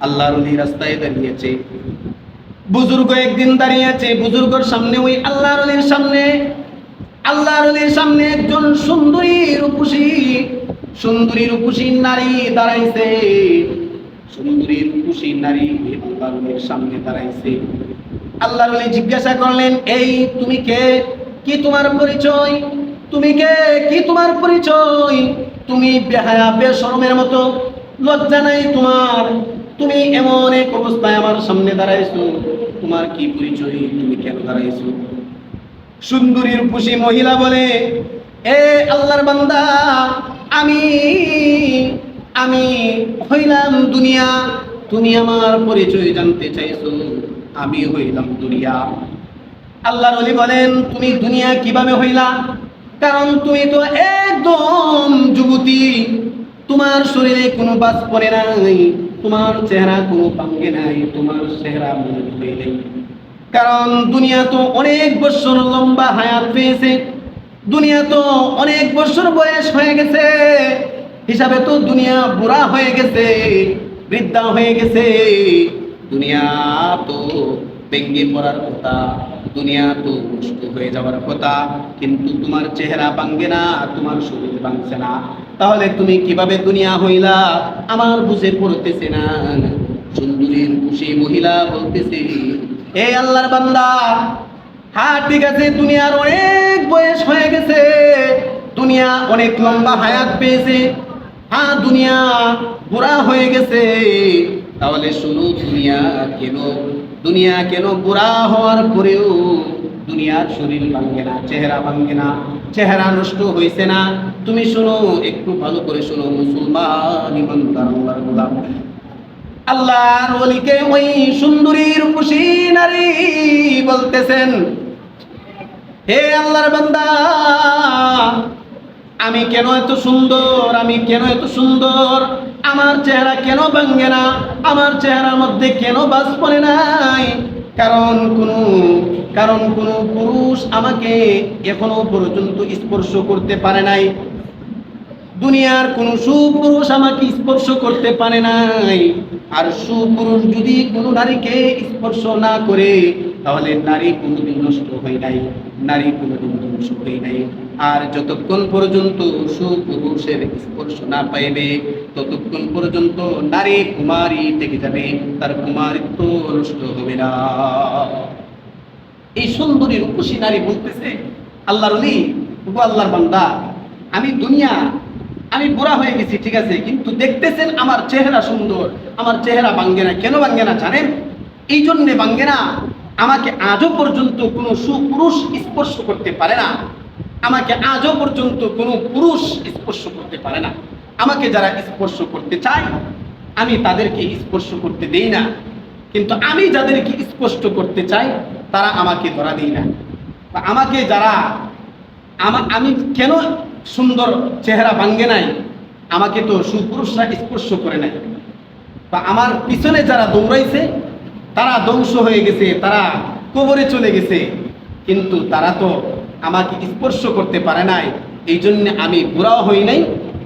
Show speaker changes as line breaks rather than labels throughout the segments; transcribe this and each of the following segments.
আল্লাহর ওলি রাস্তায় দাঁড়িয়েছে। বুজুর্গ একদিন দাঁড়িয়েছে, বুজুর্গর সামনে, ওই আল্লাহর ওলির সামনে। আল্লাহর ওলির সামনে একজন সুন্দরী রূপসী সুন্দরী রূপসী নারী দাঁড়াইছে। সুন্দরী রূপসী নারী আল্লাহর ওলির সামনে দাঁড়াইছে। আল্লাহর ওলি জিজ্ঞাসা করলেন, এই তুমি কে? কি তোমার পরিচয়? তুমি কে? কি তোমার পরিচয়? তুমি বেহায়া, বেশরমের মতো, লজ্জা নাই তোমার? তুমি এমন এক অবস্থায় আমার সামনে দাঁড়াইছো। তোমার কি পরিচয়? তুমি কেন দাঁড়াইছো? সুন্দরী রূপসী মহিলা বলে, এ আল্লাহর বান্দা, আমি আমি হইলাম দুনিয়া। তুমি আমার পরিচয় জানতে চাইছো, আমি হইলাম দুনিয়া। আল্লাহর ওলি বলেন, তুমি দুনিয়া কীভাবে হইলা? কারণ তুমি তো একদম যুবতী। তোমার শরীরে কোনো বাস পড়ে নাই, তোমার চেহারা কোনো পাঙ্গে নাই, তোমার চেহারা মনে হয়ে নেই। কারণ দুনিয়া তো অনেক বছর লম্বা হায়াত পেয়েছে, দুনিয়া তো অনেক বছর বয়স হয়ে গেছে, হিসাবে তো দুনিয়া বুড়া হয়ে গেছে, বৃদ্ধা হয়ে গেছে। দুনিয়া তো ভেঙ্গে পড়ার কথা, দুনিয়া তো নষ্ট হয়ে যাওয়ার কথা, কিন্তু তোমার চেহারা ভাঙ্গে না, তোমার শরীর ভাঙছে না। তাহলে তুমি কীভাবে দুনিয়া হইলা? আমার বুঝে পড়তেছে না। সুন্দরীর খুশি মহিলা বলতেছে এই আল্লাহর বান্দা হ্যাঁ ঠিক আছে, দুনিয়ার অনেক বয়স হয়ে গেছে। দুনিয়া অনেক লম্বা হায়াত পেয়েছে। হ্যাঁ দুনিয়া বুড়া হয়ে গেছে। তাহলে শুনো, দুনিয়া কেন দুনিয়া কেন বুড়া হওয়ার পরেও দুনিয়ার শরীর ভাঙ্গে না, চেহারা ভাঙ্গে না? চেহারা নষ্ট হয়েছে না। তুমি শোনো, একটু ভালো করে শোনো, মুসলমান আল্লাহর আল্লাহর ওলিকে ওই সুন্দরীর খুশি নারী বলতেছেন, হে আল্লাহর বান্দা, আমি কেন এত সুন্দর? আমি কেন এত সুন্দর? আমার চেহারা কেন ভাঙ্গে না? আমার চেহারার মধ্যে কেন বাস পড়ে নাই? কারণ কোনো কারণ কোনো পুরুষ আমাকে এখনও পর্যন্ত স্পর্শ করতে পারে নাই। দুনিয়ার কোনো সুপুরুষ আমাকে স্পর্শ করতে পারে নাই। আর সুপুরুষ যদি কোনো নারীকে স্পর্শ না করে তাহলে নারী কোনোদিন নষ্ট হয় নাই, নারী কোনোদিন ধ্বংস হয় নাই। আর যতক্ষণ পর্যন্ত সুপুরুষের স্পর্শ না পাইবে, ততক্ষণ পর্যন্ত নারী কুমারী থেকে যাবে, তার কুমারিত্ব নষ্ট হবে না। এই সুন্দরী রূপসী নারী বলতেছে, আল্লাহর অলি আল্লাহর বান্দা, আমি দুনিয়া, আমি বুড়া হয়ে গেছি, ঠিক আছে, কিন্তু দেখতেছেন আমার চেহারা সুন্দর, আমার চেহারা ভাঙ্গে না, কেন ভাঙ্গে না জানেন? এই জন্যে ভাঙ্গে না আমাকে আজও পর্যন্ত কোনো সুপুরুষ স্পর্শ করতে পারে না। আমাকে আজও পর্যন্ত কোনো পুরুষ স্পর্শ করতে পারে না। আমাকে যারা স্পর্শ করতে চায়, আমি তাদেরকে স্পর্শ করতে দেই না। কিন্তু আমি যাদেরকে স্পষ্ট করতে চাই, তারা আমাকে ধরা দেই না। বা আমাকে যারা আমা কেন সুন্দর চেহারা ভাঙ্গে নাই? আমাকে তো সুপুরুষরা স্পর্শ করে নাই। বা আমার পিছনে যারা দৌড়াইছে তারা ধ্বংস হয়ে গেছে, তারা কবরে চলে গেছে। কিন্তু তারা তো আমাকে স্পর্শ করতে পারে নাই। এই জন্য আমি বুড়াও হই নাই,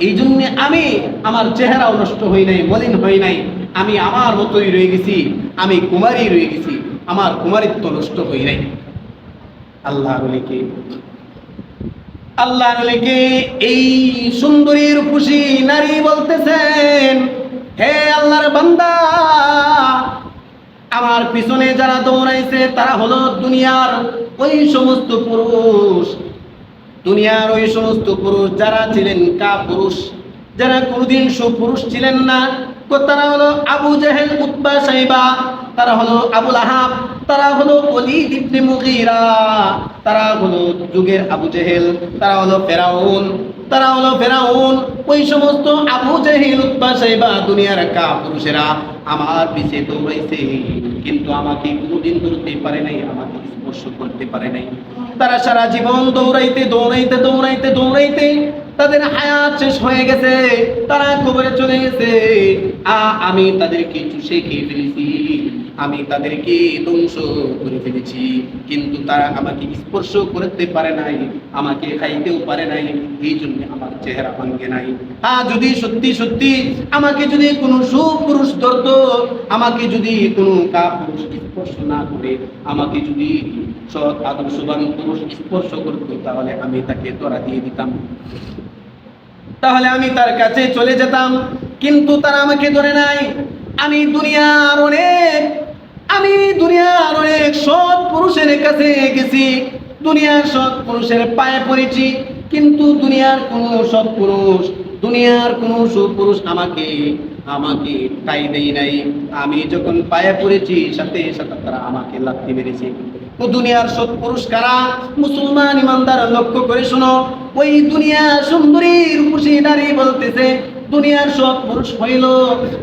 এই জন্য আমি আমার চেহারাও নষ্ট হই নাই, মলিন হই নাই। আমি আমার মতোই রয়ে গেছি, আমি কুমারী রয়ে গেছি, আমার কুমারিত্ব নষ্ট হই নাই। আল্লাহ বলিকে আল্লাহ নবীকে এই সুন্দরীর খুশি নারী বলতেছেন, হে আল্লাহর বান্দা আমার পিছনে যারা দৌড়াইছে, তারা হলো দুনিয়ার ওই সমস্ত পুরুষ। দুনিয়ার ওই সমস্ত পুরুষ যারা ছিলেন কা পুরুষ যারা কোনোদিন সুপুরুষ ছিলেন না তারা হলো আবু জেহেল, উতবা সাইবা, তারা হলো আবুল আহাব, তারা হলো অলি ইবনে মুগীরা, তারা হলো যুগের আবু জেহেল, তারা হলো ফেরাউন। তারা হলো ফেরাউন। ওই সমস্ত আবু জেহেল, উতবা সাইবা দুনিয়ার কা পুরুষেরা আমার পিছে দৌড়াইছে। কিন্তু আমাকে কোনোদিন ধরতে পারে নাই, আমাকে স্পর্শ করতে পারে নাই। তারা সারা জীবন দৌড়াইতে দৌড়াইতে দৌড়াইতে দৌড়াইতে তাদের হায়াত শেষ হয়ে গেছে। তারা কবরে চলে গেছে। আ, আমি তাদেরকে চুষে খেয়ে ফেলেছি। আমি তাদেরকে ধ্বংস করে ফেলেছি। কিন্তু তারা আমাকে স্পর্শ করতে পারে নাই, আমাকে খাইতেও পারে নাই, এই জন্য আমার চেহারা ভাঙ্গে নাই। হ্যাঁ যদি সত্যি সত্যি আমাকে যদি কোনো সুপুরুষ ধরত, আমাকে যদি কোনো কাপুরুষ স্পর্শ না করে, আমাকে যদি সৎ আদর্শবান পুরুষ স্পর্শ করত, তাহলে আমি তাকে তোরা দিয়ে দিতাম। তাহলে আমি তার কাছে চলে যেতাম, কিন্তু তারা আমাকে ধরে নাই। আমি দুনিয়ার অনেক আমি দুনিয়ার অনেক সৎ পুরুষের কাছে গেছি। দুনিয়ার সৎ পুরুষের পায়ে পড়েছি, কিন্তু দুনিয়ার কোনো সৎ পুরুষ, দুনিয়ার কোনো সুপুরুষ আমাকে আমাকে টাই দেই নাই। আমি যখন পায়ে পড়েছি, সাথে সাথে তারা আমাকে লাথি মেরেছে। ও দুনিয়ার সৎ পুরুষ কারা? মুসলমান ইমানদার, লক্ষ্য করে শোনো। ওই দুনিয়া সুন্দরী রূপসী নারী বলতেছে, দুনিয়ার সৎ পুরুষ হইল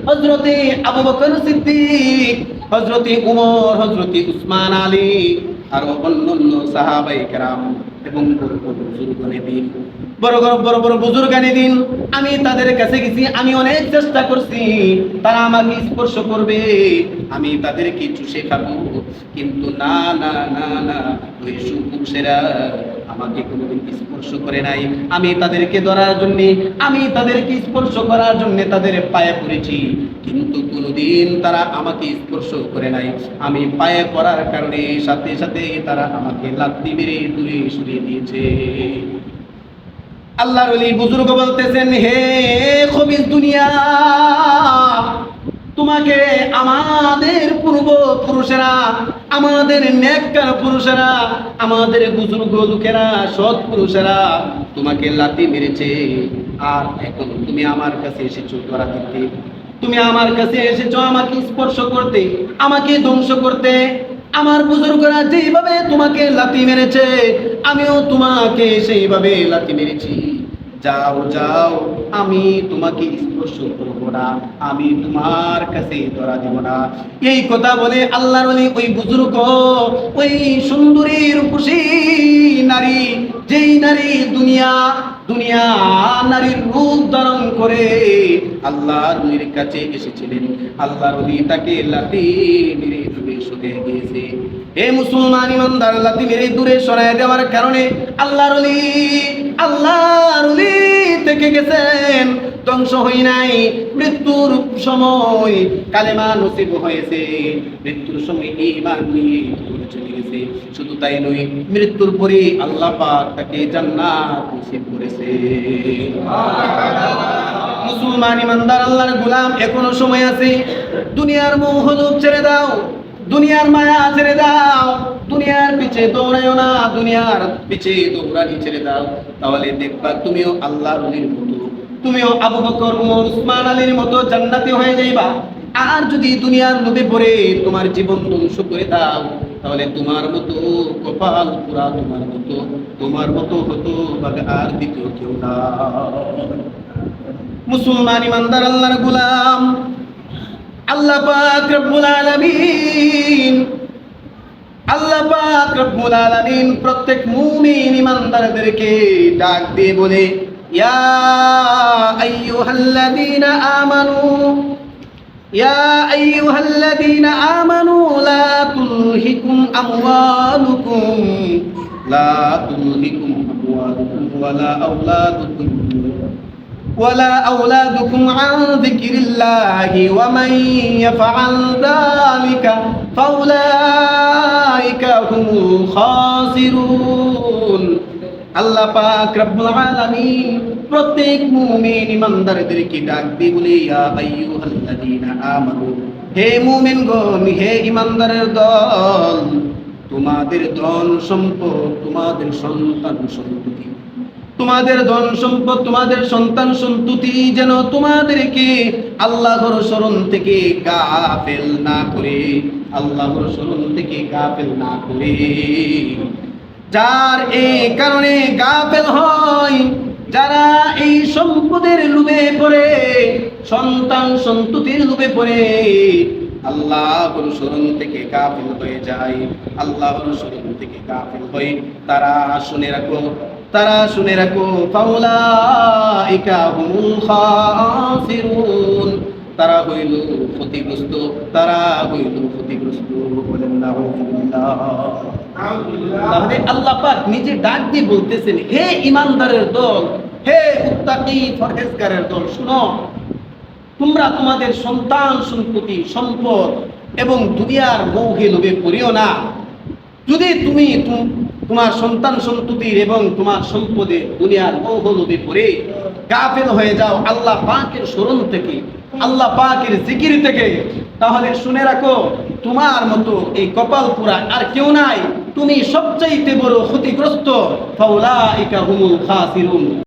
হজরতে আবু বকর সিদ্দিক। হজরতে উমর হজরতি উসমান আলী, আর অন্যান্য সাহাবাই কেরাম এবং বড় দিন বড় বড় বড় বড় বুজুর্গানে দিন আমি তাদের কাছে গেছি, আমি অনেক চেষ্টা করছি, তারা আমাকে স্পর্শ করবে, আমি তাদেরকে চুষে খাব। কিন্তু না না না না, ওই আমাকে কোনোদিন স্পর্শ করে নাই। আমি তাদেরকে ধরার জন্য, আমি তাদেরকে স্পর্শ করার জন্য তাদের পায়ে পড়েছি। কিন্তু কোনোদিন তারা আমাকে স্পর্শ করে নাই। আমি পায়ে পড়ার কারণে সাথে সাথে তারা আমাকে লাত্তি মেরে দূরে সরিয়ে দিয়েছে। আল্লাহর বুজুর্গ বলতেছেন, হে খবিস দুনিয়া তোমাকে আমাদের পূর্ব পুরুষেরা আমাদের নেককার পুরুষেরা, আমাদের বুজুর্গ লোকেরা, সৎ পুরুষেরা তোমাকে লাতি মেরেছে। আর এখন তুমি আমার কাছে এসেছ ধরা দিতে। তুমি আমার কাছে এসেছ আমাকে স্পর্শ করতে, আমাকে ধ্বংস করতে। আমার বুজুর্গরা যেইভাবে তোমাকে লাতি মেরেছে, আমিও তোমাকে সেইভাবে লাতি মেরেছি। যাও যাও, আমি তোমাকে স্পর্শ করব না, আমি তোমার কাছে ধরা দিব না। এই কথা বলে আল্লাহর ওই বুজুর্গ, ওই সুন্দরী রূপসী নারী যেই নারী দুনিয়া দুনিয়া নারীর রূপ ধারণ করে আল্লাহ নবীর কাছে এসেছিলেন। আল্লাহ নবী তাকে লাতি মেরে দূরে সরিয়ে দিয়েছে। এ মুসলমান ইমানদার লাতি মেরে দূরে সরায় দেওয়ার কারণে আল্লাহ নবী আল্লাহ নবী থেকে গেছেন। ধ্বংস হই নাই, মৃত্যুর সময় কালেমা নসিব হয়েছে। মৃত্যুর সময় ইমান নিয়ে দূরে চলে গেছে। শুধু তাই নয়, মৃত্যুর পরে আল্লাহ পাক তাকে জান্নাত নসিব করেছে। মুসলমান ইমানদার, আল্লাহর গোলাম এখনও সময় আছে। দুনিয়ার মোহ ছেড়ে দাও, দুনিয়ার মায়া ছেড়ে দাও, দুনিয়ার পিছে দৌড়াইও না, দুনিয়ার পিছে দৌড়ানি ছেড়ে দাও। তাহলে দেখবা তুমিও আল্লাহর মতো। তুমিও আবু বকর উমর উসমান আলীর মতো জান্নাতি হয়ে যাইবা। আর যদি দুনিয়ার লোভে পড়ে তোমার জীবন ধ্বংস করে দাও, তাহলে তোমার মতো কপাল পুরা তোমার মতো তোমার মতো হতো আর দ্বিতীয় কেউ না। মুসলমান ইমানদার আল্লাহর গোলাম, আল্লাহ পাক রব্বুল আলামিন, আল্লাহ পাক রব্বুল আলামিন প্রত্যেক মুমিন ইমানদারদেরকে ডাক দিয়ে বলে يا أيها الذين آمنوا يا أيها الذين آمنوا لا تلهكم أموالكم لا تلهكم أموالكم ولا أولادكم ولا أولادكم عن ذكر الله ومن يفعل ذلك فأولئك هم الخاسرون. আল্লাহ পাক রব্বুল আলামিন প্রত্যেক মুমিন ইমানদারদেরকে ডাক দিয়ে বলে, ইয়া আইয়ুহাল্লাযীনা আমানু, হে মুমিনগণ হে ইমানদারের দল, তোমাদের ধন সম্পদ, তোমাদের সন্তান সন্ততি, তোমাদের ধন সম্পদ, তোমাদের সন্তান সন্ততি যেন তোমাদেরকে আল্লাহর স্মরণ থেকে গাফেল না করে, আল্লাহর স্মরণ থেকে গাফেল না করে। যার এই কারণে গাফেল হয়, যারা এই সম্পদের লোভে পড়ে, সন্তান সন্ততির লোভে পড়ে আল্লাহর স্মরণ থেকে গাফিল হয়ে যায় আল্লাহর স্মরণ থেকে গাফিল হয়ে। তারা শুনে রাখো, তারা শুনে রাখো, ফাউলাইকা হুমুল খাসিরুন। তারা হইল ক্ষতিগ্রস্ত, তারা হইল ক্ষতিগ্রস্ত তাহলে আল্লাহ পাক নিজে ডাক দিয়ে বলতেছেন, হে ইমানদারের দল, হে মুত্তাকি ফরহেজগারের দল, শুনো, তোমরা তোমাদের সন্তান, সম্পত্তি, সম্পদ এবং দুনিয়ার মৌহে লোভে পড়িও না। যদি তুমি তুম- তোমার সন্তান সন্ততির এবং তোমার সম্পদে দুনিয়ার মৌহ লোভে পড়ে, গাফেল হয়ে যাও আল্লাহ পাকের স্মরণ থেকে। আল্লাহ পাকের জিকির থেকে। তাহলে শুনে রাখো, তোমার মতো এই কপাল পুরা আর কেউ নাই। তুমি সবচাইতে বড় ক্ষতিগ্রস্ত। ফাউলাইকা হুমুল খাসিরুন।